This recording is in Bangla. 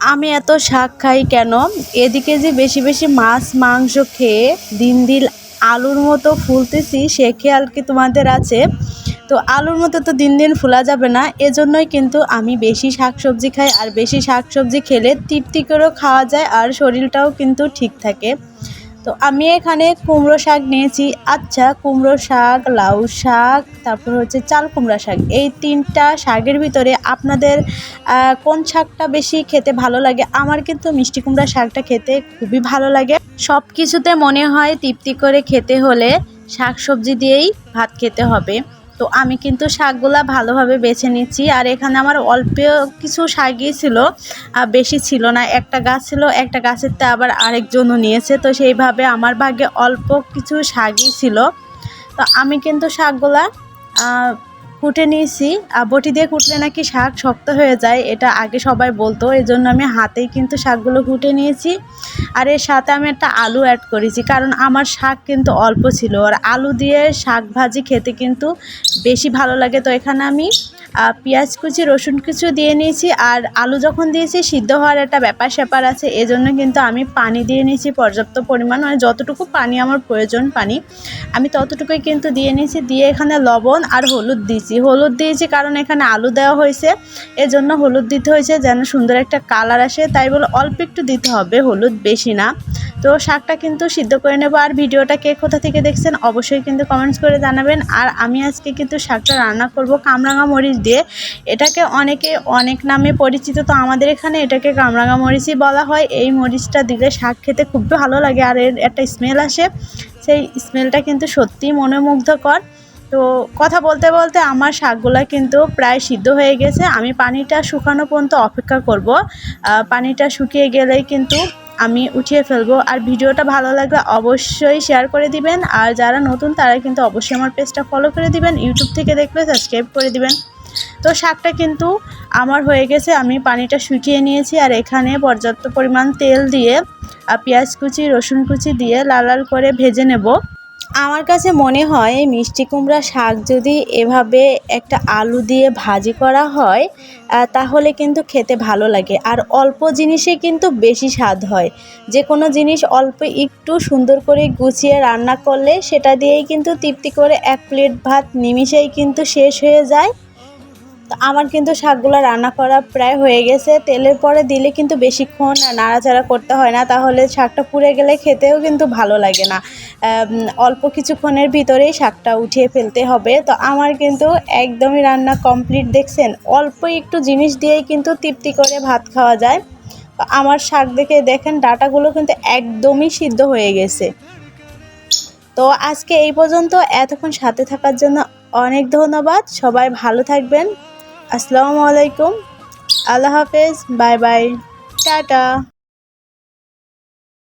আমি এত শাক খাই কেন? এদিকে যে বেশি বেশি মাছ, মাংস খেয়ে দিন দিন আলুর মতো ফুলতেছি, সে খেয়াল কি তোমাদের আছে? তো আলুর মতো তো দিন দিন ফোলা যাবে না, এজন্যই কিন্তু আমি বেশি শাক সবজি খাই আর বেশি শাক সবজি খেলে তৃপ্তি করেও খাওয়া যায় আর শরীরটাও কিন্তু ঠিক থাকে। তো আমি এখানে কুমড়ো শাক নিয়েছি। আচ্ছা কুমড়ো শাক, লাউ শাক, তারপর হচ্ছে চাল কুমড়া শাক। এই তিনটা শাকের ভিতরে আপনাদের কোন শাকটা বেশি খেতে ভালো লাগে? আমার কিন্তু মিষ্টি কুমড়া শাকটা খেতে খুবই ভালো লাগে। সব কিছুতে মনে হয় তৃপ্তি করে খেতে হলে শাক সবজি দিয়েই ভাত খেতে হবে। তো আমি কিন্তু শাকগুলা ভালোভাবে বেছে নিচ্ছি। আর এখানে আমার অল্প কিছু শাকই ছিল, আর বেশি ছিল না। একটা গাছ ছিল, একটা গাছের তো আবার আরেকজনও নিয়েছে। তো সেইভাবে আমার ভাগে অল্প কিছু শাকই ছিল। তো আমি কিন্তু শাকগুলা কুটে নিয়েছি। আর বটি দিয়ে কুটলে নাকি শাক শক্ত হয়ে যায়, এটা আগে সবাই বলতো এই জন্য আমি হাতেই কিন্তু শাকগুলো কুটে নিয়েছি। আর এর সাথে আমি একটা আলু অ্যাড করেছি, কারণ আমার শাক কিন্তু অল্প ছিল। আর আলু দিয়ে শাক ভাজি খেতে কিন্তু বেশি ভালো লাগে। তো এখানে আমি পেঁয়াজ কুচি, রসুন কুচি দিয়ে নিয়েছি আর আলু যখন দিয়েছি, সিদ্ধ হওয়ার একটা ব্যাপার স্যাপার আছে, এজন্য কিন্তু আমি পানি দিয়ে নিয়েছি পর্যাপ্ত পরিমাণ মানে যতটুকু পানি আমার প্রয়োজন পানি, আমি ততটুকুই কিন্তু দিয়ে নিয়েছি, দিয়ে এখানে লবণ আর হলুদ দিয়েছি। হলুদ দিয়েছি কারণ এখানে আলু দেওয়া হয়েছে, এজন্য হলুদ দিতে হয়েছে, যেন সুন্দর একটা কালার আসে, তাই বলে অল্প একটু দিতে হবে, হলুদ বেশি না। তো শাকটা কিন্তু সিদ্ধ করে নেব। আর ভিডিওটা কে কোথা থেকে দেখছেন অবশ্যই কিন্তু কমেন্টস করে জানাবেন। আর আমি আজকে কিন্তু শাকটা রান্না করব কামরাঙা মরিচ দিয়ে। এটাকে অনেকে অনেক নামে পরিচিত, তো আমাদের এখানে এটাকে কামরাঙা মরিচই বলা হয়। এই মরিচটা দিলে শাক খেতে খুব ভালো লাগে আর এর একটা স্মেল আসে। সেই স্মেলটা কিন্তু সত্যিই মনোমুগ্ধকর। তো কথা বলতে বলতে আমার শাকগুলা কিন্তু প্রায় সিদ্ধ হয়ে গেছে। আমি পানিটা শুকানো পর্যন্ত অপেক্ষা করব। পানিটা শুকিয়ে গেলেই কিন্তু আমি উঠিয়ে ফেলব। আর ভিডিওটা ভালো লাগলে অবশ্যই শেয়ার করে দিবেন। আর যারা নতুন, তারা কিন্তু অবশ্যই আমার পেজটা ফলো করে দিবেন। ইউটিউব থেকে দেখলে সাবস্ক্রাইব করে দিবেন। তো শাকটা কিন্তু আমার হয়ে গেছে। আমি পানিটা শুকিয়ে নিয়েছি। আর এখানে পর্যাপ্ত পরিমাণ তেল দিয়ে, আর পেঁয়াজ কুচি, রসুন কুচি দিয়ে লাল লাল করে ভেজে নেব। আমার কাছে মনে হয় মিষ্টি কুমড়া শাক যদি এভাবে একটা আলু দিয়ে ভাজি করা হয় তাহলে কিন্তু খেতে ভালো লাগে। আর অল্প জিনিসে কিন্তু বেশি স্বাদ হয়। যে কোনো জিনিস অল্প একটু সুন্দর করে গুছিয়ে রান্না করলে সেটা দিয়েই কিন্তু তৃপ্তি করে এক প্লেট ভাত নিমিশেই কিন্তু শেষ হয়ে যায়। তো আমার কিন্তু শাকগুলো রান্না করা প্রায় হয়ে গেছে। তেলের পরে দিলে কিন্তু বেশিক্ষণ নাড়াচাড়া করতে হয় না। তাহলে শাকটা পুড়ে গেলে খেতেও কিন্তু ভালো লাগে না। অল্প কিছুক্ষণের ভিতরেই শাকটা উঠিয়ে ফেলতে হবে। তো আমার কিন্তু একদমই রান্না কমপ্লিট, দেখছেন? অল্প একটু জিনিস দিয়েই কিন্তু তৃপ্তি করে ভাত খাওয়া যায়। তো আমার শাক দেখে দেখেন, ডাটাগুলো কিন্তু একদমই সিদ্ধ হয়ে গেছে। তো আজকে এই পর্যন্ত। এতক্ষণ সাথে থাকার জন্য অনেক ধন্যবাদ। সবাই ভালো থাকবেন। আসসালামু আলাইকুম। আল্লাহ হাফেজ বাই বাই। টাটা।